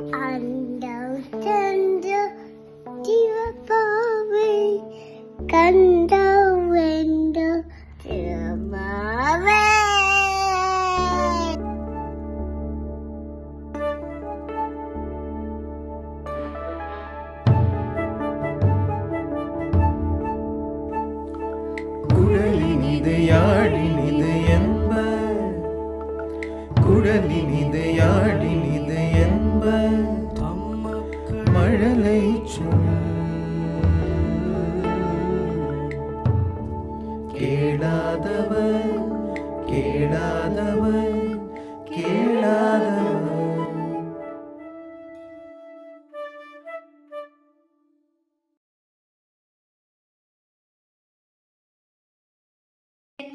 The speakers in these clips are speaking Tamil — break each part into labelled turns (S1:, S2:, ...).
S1: அண்டம் தந்த சிவப்பாவை கண்டம் வென்ற சிவப்பாவை
S2: குழலினிது யாழினிது என்ப குழலினிது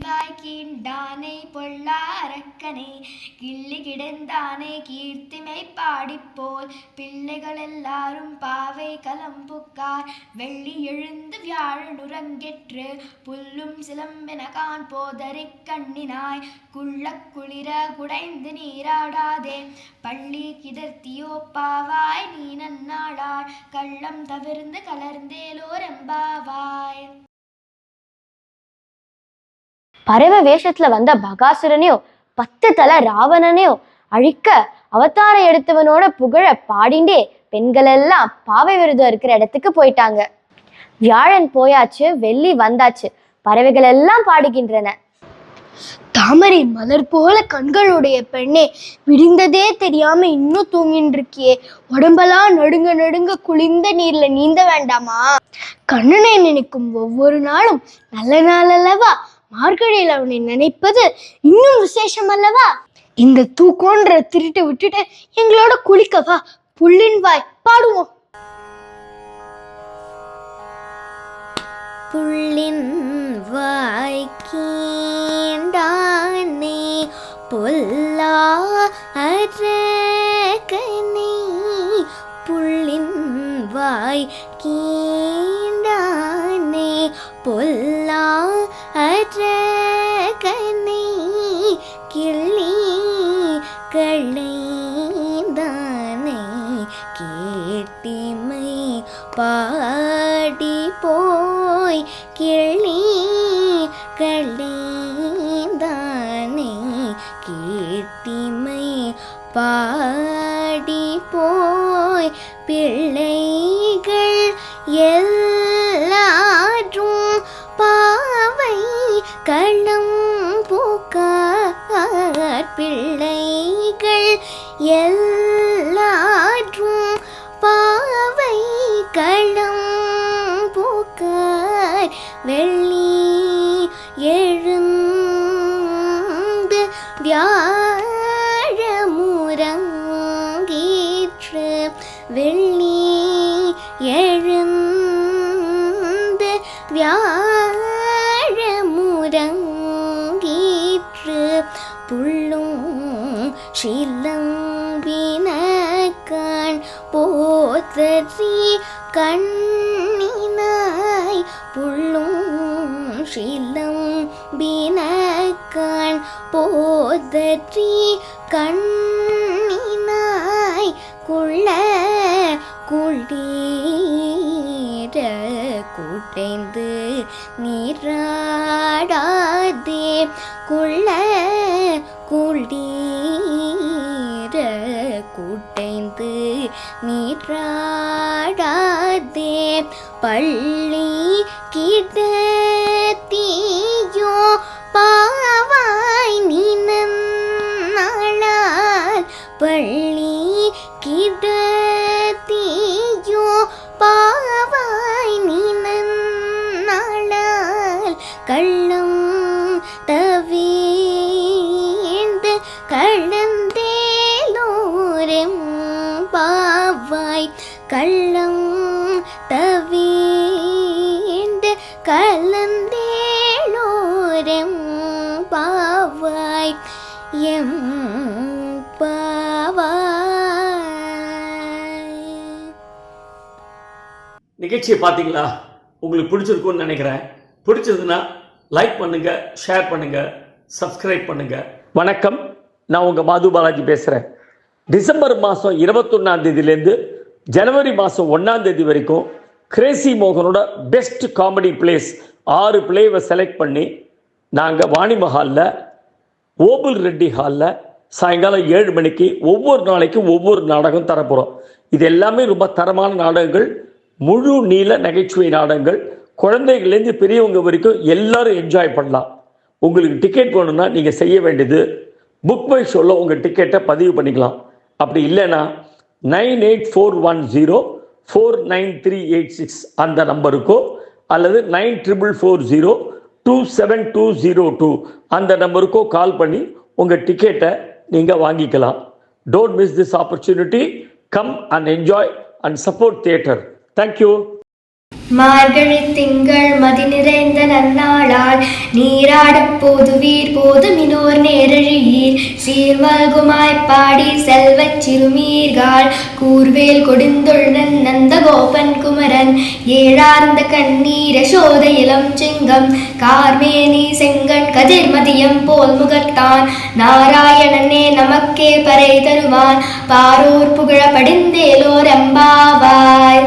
S3: சென்வாய் கீண்டானே பொல்லாரக்கனே. கிள்ளி கிடந்தானே கீர்த்திமை பாடிப்போல். பிள்ளைகள் எல்லாரும் பாவை கலம்புக்கார். வெள்ளி எழுந்து வியாழனுரங்கெற்று புல்லும் சிலம்பென கான் கண்ணினாய். குள்ள குளிர குடைந்து நீராடாதே. பள்ளி கிடர்த்தியோ பாவாய் நீ நன்னாளார். கள்ளம் தவிர்ந்து கலர்ந்தேலோரெம்பாவாய்
S4: பறவை வேஷத்துல வந்த பகாசுரனையும் பத்து தலை ராவணனையும் அழிக்க அவதார எடுத்தவனோட புகழ பாடிண்டே பெண்கள் எல்லாம் பாவை விருதம் இருக்கிற இடத்துக்கு போயிட்டாங்க. வியாழன் போயாச்சு வெள்ளி வந்தாச்சு பறவைகள் எல்லாம் பாடுகின்றன.
S5: தாமரை மலர் போல கண்களுடைய பெண்ணே விடிந்ததே தெரியாம இன்னும் தூங்கின்னு இருக்கியே உடம்பெல்லாம் நடுங்க நடுங்க குளிர்ந்த நீர்ல நீந்த வேண்டாமா? கண்ணனை நினைக்கும் ஒவ்வொரு நாளும் நல்ல நாள் அல்லவா மார்கழியில் அவனை நினைப்பது இன்னும் விசேஷம் அல்லவா இந்த தூக்கோன்ற திருட்டை விட்டுட்டு எங்களோட குளிக்கவா புள்ளின் வாய் பாடுவோம்.
S1: புள்ளின் வாய்க்கீண்டானே பொல்லா அரக்கனே புள்ளின் வாய் கீண்டானே பொல்லா அரக்கனே கிள்ளி களைந்தானே கேட்டிமை பாடி போய் கிள்ளி களைந்தானே கேட்டிமை பாடி போய் பிள்ளைகள் எல்லாரும் பாவைகள் எல்லாற்றும் பாவைகளும் பூக்கார் வெள்ளி எழுந்து வியாழமுறங்கீற்று வெள்ளி எழுந்து வியாழமுறங்கீற்று சிலம்பினக்கான் போதறி கண்ணினாய் புள்ளும் சிலம்பினக்கான் போதறி கண்ணினாய் குள்ள குளீர குட்டைந்து நீராடாதே குள்ள குளீர குட்டைந்து நீராடாதே பள்ளி கிடத்தியோ பாவாய் நின்னாளால் பள்ளி கிடத்தியோ பாவாய் நின்னாளால் கள்ள கள்ளம் தவீண்டு கலந்தேளோரம் பாவாய் எம் பாவாய்.
S6: நிகழ்ச்சியை பார்த்தீங்களா? உங்களுக்கு பிடிச்சிருக்கும்னு நினைக்கிறேன். பிடிச்சதுன்னா லைக் பண்ணுங்க ஷேர் பண்ணுங்க சப்ஸ்கிரைப் பண்ணுங்க. வணக்கம். நான் உங்கள் மாது பாலாஜி பேசுகிறேன் டிசம்பர் மாதம் இருபத்தொன்னாம் தேதியிலேருந்து ஜனவரி மாதம் ஒன்றாம் தேதி வரைக்கும் கிரேசி மோகனோட பெஸ்ட் காமெடி பிளேஸ் ஆறு பிளேவை செலக்ட் பண்ணி நாங்கள் வாணி மஹாலில் ஓபுல் ரெட்டி ஹாலில் சாயங்காலம் ஏழு மணிக்கு ஒவ்வொரு நாளைக்கும் ஒவ்வொரு நாடகம் தரப்போகிறோம் இது எல்லாமே ரொம்ப தரமான நாடகங்கள் முழு நீள நகைச்சுவை நாடகங்கள். குழந்தைகள்லேருந்து பெரியவங்க வரைக்கும் எல்லாரும் என்ஜாய் பண்ணலாம். உங்களுக்கு டிக்கெட் வேணும்னா நீங்கள் செய்ய வேண்டியது புக் பை ஷோவில் உங்கள் டிக்கெட்டை பதிவு பண்ணிக்கலாம். அப்படி இல்லைன்னா nine eight four one zero four nine three eight six அந்த நம்பருக்கோ அல்லது nine triple four zero two seven two zero two அந்த நம்பருக்கோ கால் பண்ணி உங்கள் டிக்கெட்டை நீங்கள் வாங்கிக்கலாம். Don't miss this opportunity come and enjoy and support theatre thank you
S3: மார்கழி திங்கள் மதி நிறைந்த நன்னாளால் நீராடப் போது மினோர் நே சீர்மல்குமாய் பாடி செல்வச் சிறுமீர்கால் கூர்வேல் கொடுந்தொழுநன் நந்தகோபன் குமரன் ஏழார்ந்த கண்ணீர சோத இளம் சிங்கம் கார்மேனி செங்கன் கதிர்மதியம் போல் முகத்தான் நாராயணனே நமக்கே பறை தருவான் பாரூர் புகழ படிந்தேலோர் எம்பாவாய்